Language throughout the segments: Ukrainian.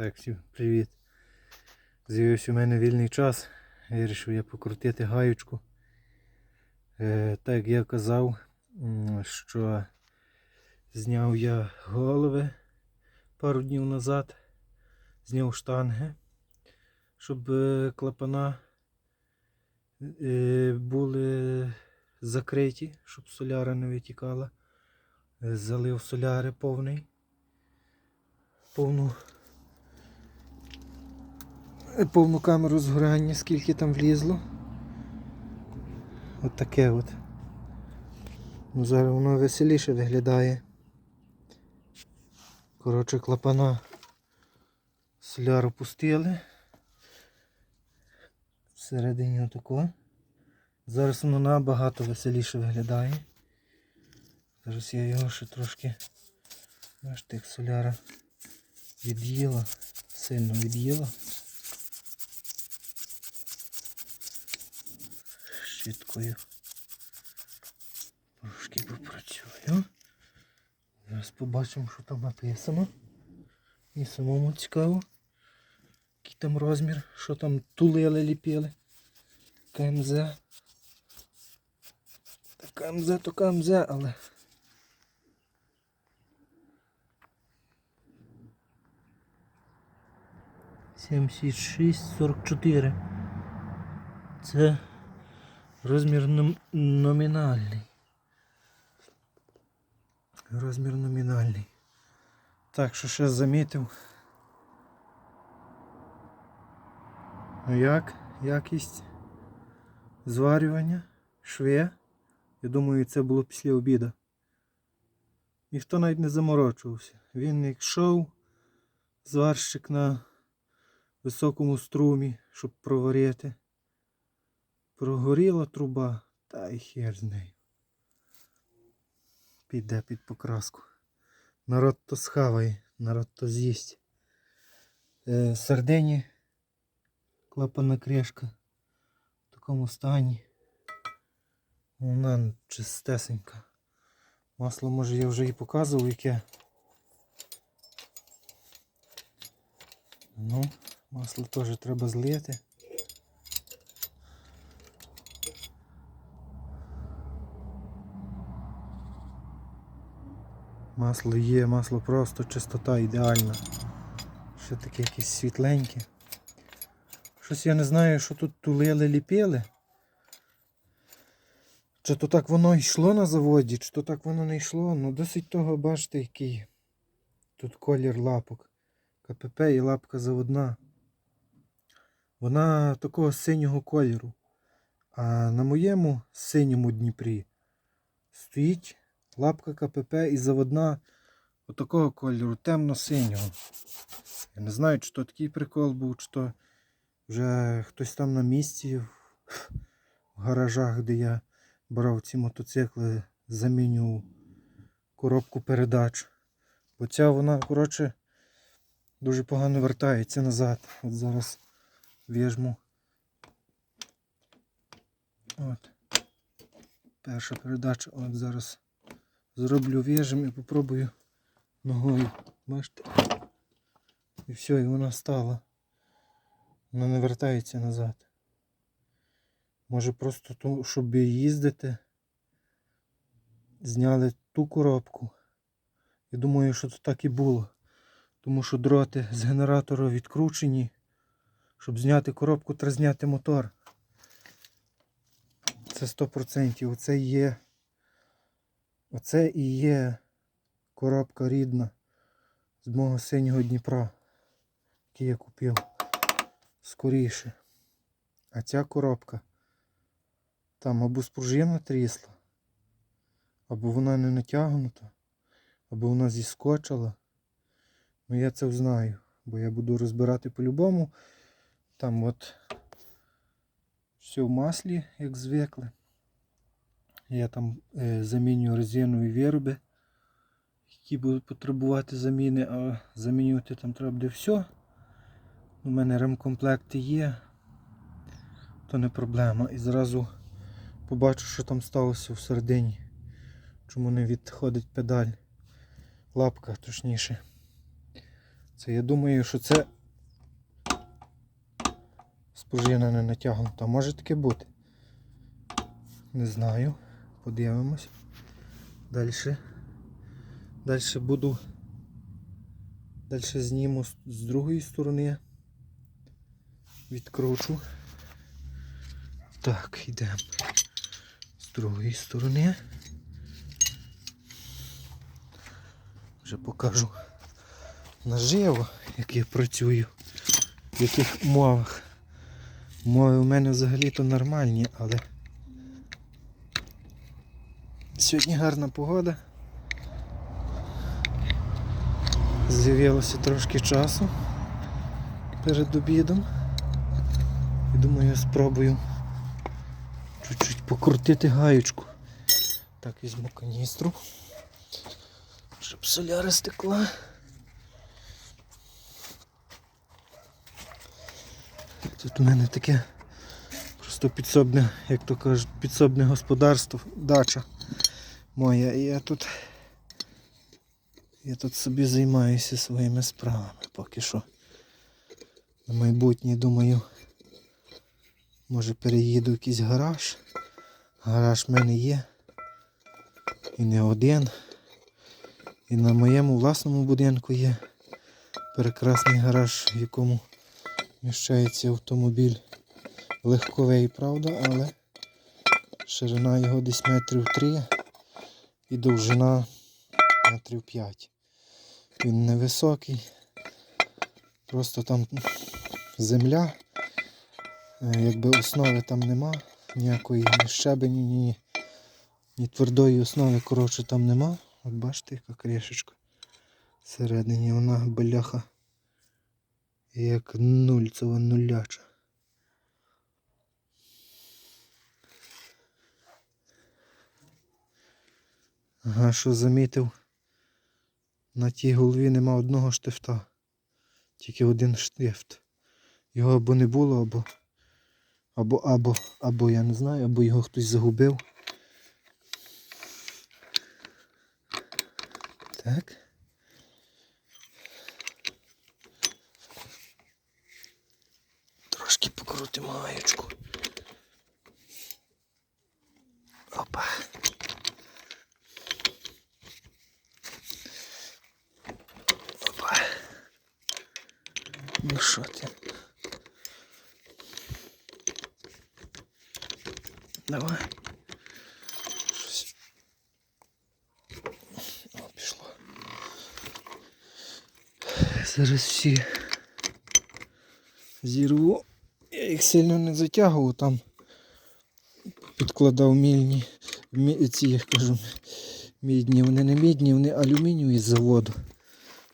Так, всім привіт. З'явився у мене вільний час. Вирішив я покрутити гаючку. Е, так я казав, що зняв я голови пару днів назад, зняв штанги, щоб е, клапана е, були закриті, щоб соляра не витікала. Залив соляри повний. Повну повну камеру згорання, скільки там влізло. От таке от. Ну, зараз воно веселіше виглядає. Коротше, клапана соляру пустили. Всередині отако. Зараз воно набагато веселіше виглядає. Зараз я його ще трошки бачите, як соляра від'їла, сильно від'їла. Щіткою. Трошки попрацюю. Зараз побачимо, що там написано. І самому цікаво. Який там розмір, що там тулили, ліпили. КМЗ. Та КМЗ то КМЗ, але. Сімдесят шість сорок чотири. Це Розмір ном- номінальний. Розмір номінальний. Так, що ще замітив. Ну як? Якість зварювання, шве. Я думаю, це було після обіду. Ніхто навіть не заморочувався. Він йшов, зварщик на високому струмі, щоб проварити. Прогоріла труба, та й хер з нею. Піде під покраску. Народ то схаває, народ то з'їсть. Е, сардині, клапана кришка в такому стані. Вона чистесенька. Масло може я вже і показував, яке. Ну, масло теж треба злити. Масло є, масло просто чистота ідеальна. Ще таке якесь світленьке. Щось я не знаю, що тут тулили, ліпили. Чи то так воно йшло на заводі, чи то так воно не йшло. Ну досить того, бачите, який тут колір лапок. КПП і лапка заводна. Вона такого синього кольору. А на моєму синьому Дніпрі стоїть лапка КПП і заводна отакого кольору, темно-синього. Я не знаю, чи то такий прикол був, чи то вже хтось там на місці в гаражах, де я брав ці мотоцикли, замінював коробку передач. Бо ця вона, коротше, дуже погано вертається назад. От зараз в'яжму. От. Перша передача, от зараз зроблю в'яжем і попробую ногою. Бачите? І все, і вона стала. Вона не вертається назад. Може просто, ту, щоб їздити, зняли ту коробку. Я думаю, що це так і було. Тому що дроти з генератора відкручені. Щоб зняти коробку, треба зняти мотор. Це 100%. Оце є. Оце і є коробка рідна з мого синього Дніпра, який я купив скоріше. А ця коробка там або спружина трісла, або вона не натягнута, або вона зіскочила. Ну я це знаю, бо я буду розбирати по-любому. Там от все в маслі, як звикли. Я там е, замінюю резинові вироби, які будуть потребувати заміни, а замінювати там треба буде все. У мене ремкомплекти є, то не проблема. І зразу побачу, що там сталося всередині. Чому не відходить педаль, лапка точніше. Це я думаю, що це спружина не натягнута. Може таке бути. Не знаю. Подивимось. Далі. Далі буду. Далі зніму з- другої сторони. Відкручу. Так, йдемо. З другої сторони. Вже покажу наживо, як я працюю, в яких умовах. Умови у мене взагалі-то нормальні, але сьогодні гарна погода. З'явилося трошки часу перед обідом. І думаю, я спробую чуть-чуть покрутити гаючку. Так, візьму каністру, щоб соляра стекла. Тут у мене таке просто підсобне, як то кажуть, підсобне господарство, дача моя. Я тут я тут собі займаюся своїми справами поки що. На майбутнє думаю, може переїду в якийсь гараж. Гараж в мене є. І не один. І на моєму власному будинку є прекрасний гараж, в якому вміщається автомобіль легковий, правда, але ширина його десь метрів 3 і довжина метрів 5. Він невисокий, просто там земля, е, якби основи там нема, ніякої ні щебені, ні, ні твердої основи, коротше, там нема. От бачите, яка кришечка всередині, вона бляха як нульцева нуляча. Ага, що замітив? На тій голові нема одного штифта. Тільки один штифт. Його або не було, або. Або, або, або я не знаю, або його хтось загубив. Так. Трошки покрутимо гаєчку. Що? Давай. Щось. О, пішло. Зараз всі зірву. Я їх сильно не затягував, там підкладав мільні, мі, ці, я кажу, мідні, вони не мідні, вони алюмінієві з заводу.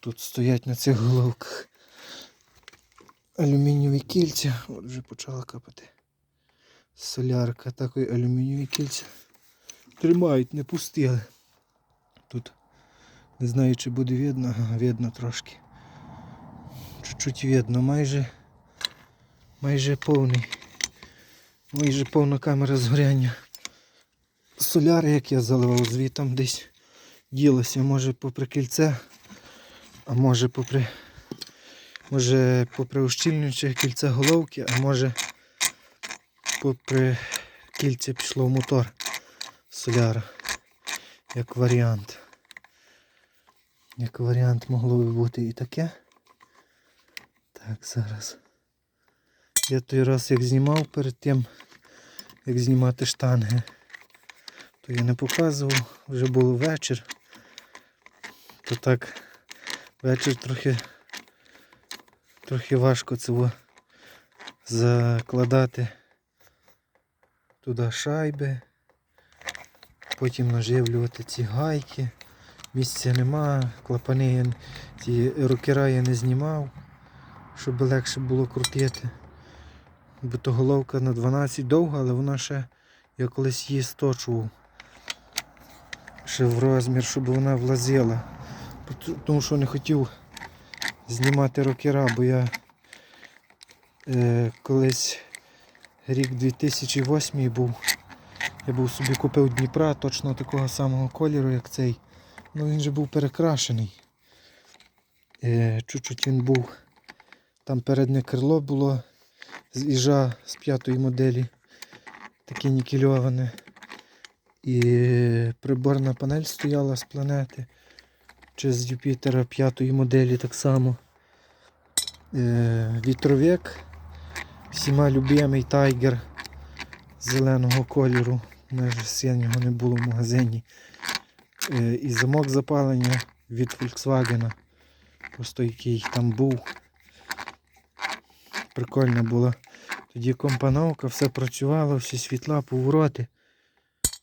Тут стоять на цих головках алюмінієві кільця. От вже почала капати. Солярка, такої алюмінієві кільця. Тримають, не пустили. Тут не знаю чи буде видно, видно трошки. Чуть-чуть видно, майже майже повний. Майже повна камера згоряння. Соляри, як я заливав, звітом десь ділося, може попри кільце, а може попри може попри ущільнююче кільце головки, а може попри кільце пішло в мотор соляра. Як варіант. Як варіант могло би бути і таке. Так, зараз. Я той раз як знімав перед тим, як знімати штанги, то я не показував, вже був вечір. То так вечір трохи трохи важко цього закладати туди шайби, потім наживлювати ці гайки. Місця нема, клапани я, ці рокера я не знімав, щоб легше було крутити. Бо то головка на 12 довга, але вона ще, я колись її сточував. Ще в розмір, щоб вона влазила. Тому що не хотів знімати рокера, бо я е, колись рік 2008 був. Я був собі купив Дніпра точно такого самого кольору, як цей. Ну він же був перекрашений. Е, чуть-чуть він був. Там переднє крило було з іжа з п'ятої моделі. Таке нікельоване. І приборна панель стояла з планети. Чи з Юпітера п'ятої моделі так само. Е, вітровик. Всіма любимий тайгер зеленого кольору. Ж синього не було в магазині. Е, і замок запалення від Volkswagen. Просто який там був. Прикольно було. Тоді компоновка, все працювало, всі світла, повороти.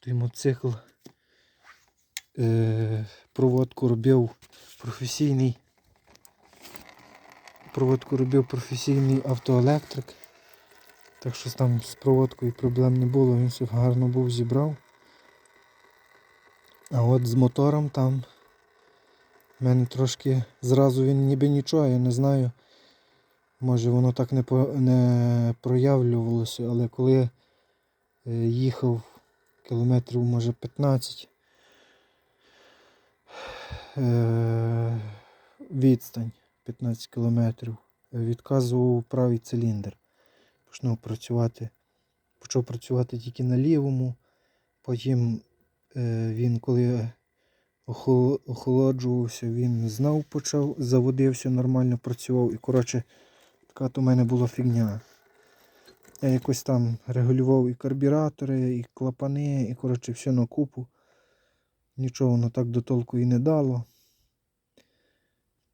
Той мотоцикл проводку робив професійний. Проводку робив професійний автоелектрик. Так що там з проводкою проблем не було, він все гарно був зібрав. А от з мотором там в мене трошки зразу він ніби нічого, я не знаю. Може воно так не, по, не проявлювалося, але коли е, їхав кілометрів може 15 е, відстань 15 кілометрів, е, відказував правий циліндр. Почав працювати, почав працювати тільки на лівому, потім е, він коли охол- охолоджувався, він знов почав, заводився, нормально працював. І коротше, така то в мене була фігня. Я якось там регулював і карбюратори, і клапани, і коротше все на купу. Нічого воно так до толку і не дало.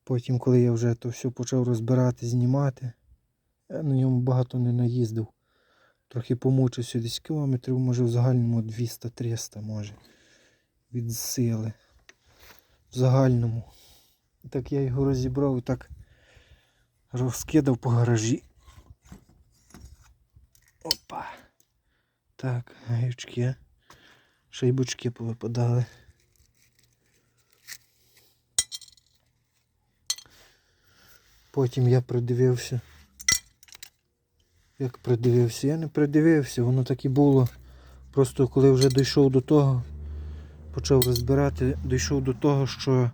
Потім, коли я вже то все почав розбирати, знімати, я на ньому багато не наїздив. Трохи помучився десь кілометрів, може в загальному 200-300 може. Від сили. В загальному. Так я його розібрав і так розкидав по гаражі. Опа. Так, гаючки. Шайбочки повипадали. Потім я придивився. Як придивився? Я не придивився, воно так і було. Просто коли вже дійшов до того, почав розбирати, дійшов до того, що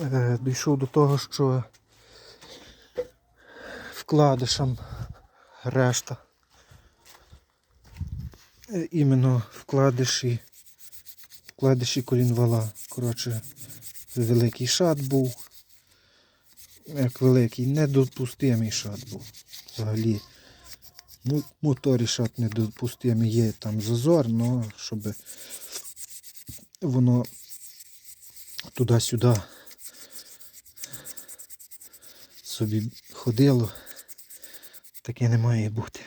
е, дійшов до того, що вкладишам решта. Е, Іменно вкладиші, вкладиші колінвала. Коротше, великий шат був. Як великий, недопустимий шат був. Взагалі. Моторі шат недопустимий, є там зазор, але щоб воно туди-сюди собі ходило, таке не має бути.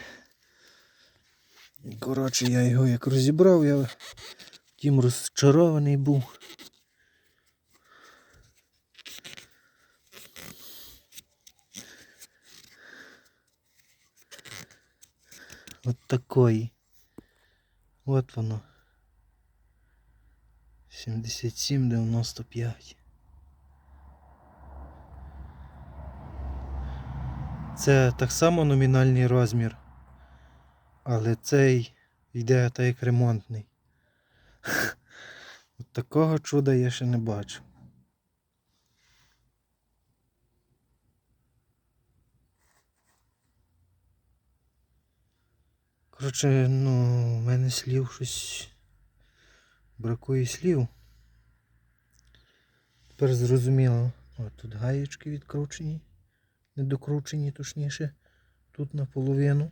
Коротше, я його як розібрав, я тим розчарований був. От такої. От воно. 77,95. Це так само номінальний розмір. Але цей йде так як ремонтний. От такого чуда я ще не бачив. Коротше, ну, в мене слів щось бракує слів. Тепер зрозуміло. От тут гаєчки відкручені, недокручені, точніше. Тут наполовину.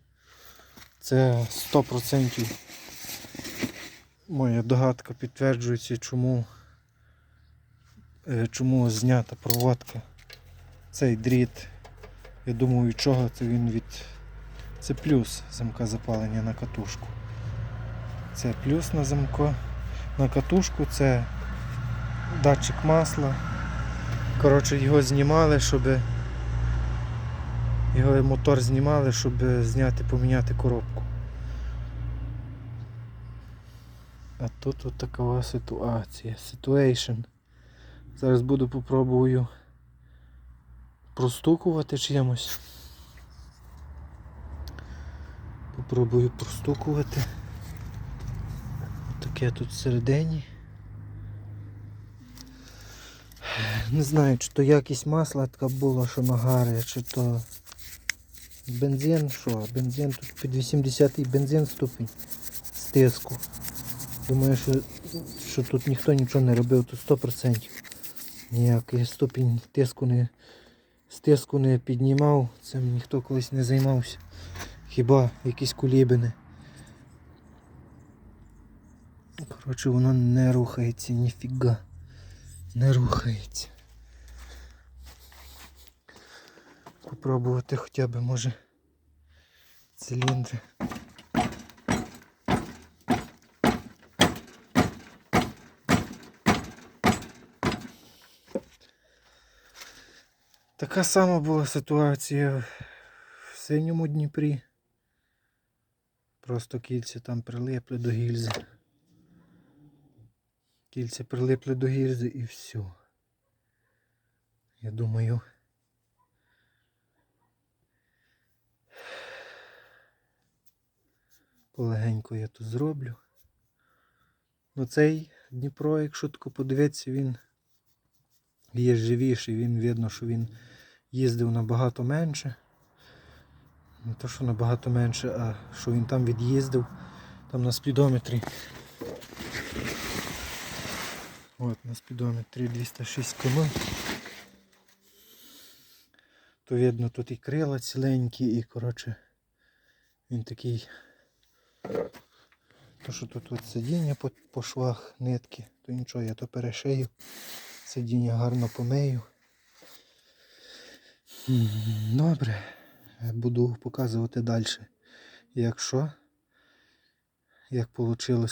Це 100% моя догадка підтверджується, чому, е, чому знята проводка. Цей дріт, я думаю, від чого це він від. Це плюс замка запалення на катушку. Це плюс на замко. На катушку це датчик масла. Коротше, його знімали, щоб його мотор знімали, щоб зняти, поміняти коробку. А тут от така ситуація. Situation. Зараз буду попробую простукувати чимось. Попробую простукувати. Таке тут всередині. Не знаю, чи то якість масла така була, що нагари, чи то бензин, що? Бензин тут під 80-й бензин ступінь з тиску. Думаю, що, що тут ніхто нічого не робив, тут 100%. Ніякий ступінь тиску не, з тиску не піднімав, цим ніхто колись не займався. Хіба якісь кулібини. Коротше, воно не рухається, ніфіга. Не рухається. Попробувати хоча б може циліндри. Така сама була ситуація в синьому Дніпрі. Просто кільця там прилипли до гільзи. Кільця прилипли до гільзи і все. Я думаю. Полегенько я тут зроблю. Ну цей Дніпро, якщо тако подивитися, він є живіший, він видно, що він їздив набагато менше. Не то, що набагато менше, а що він там від'їздив. Там на спідометрі. От на спідометрі 206 км. То видно тут і крила ціленькі, і коротше він такий. То що тут от сидіння по, по швах, нитки, то нічого, я то перешию. Сидіння гарно помию. Добре. Буду показувати далі. Якщо як вийшло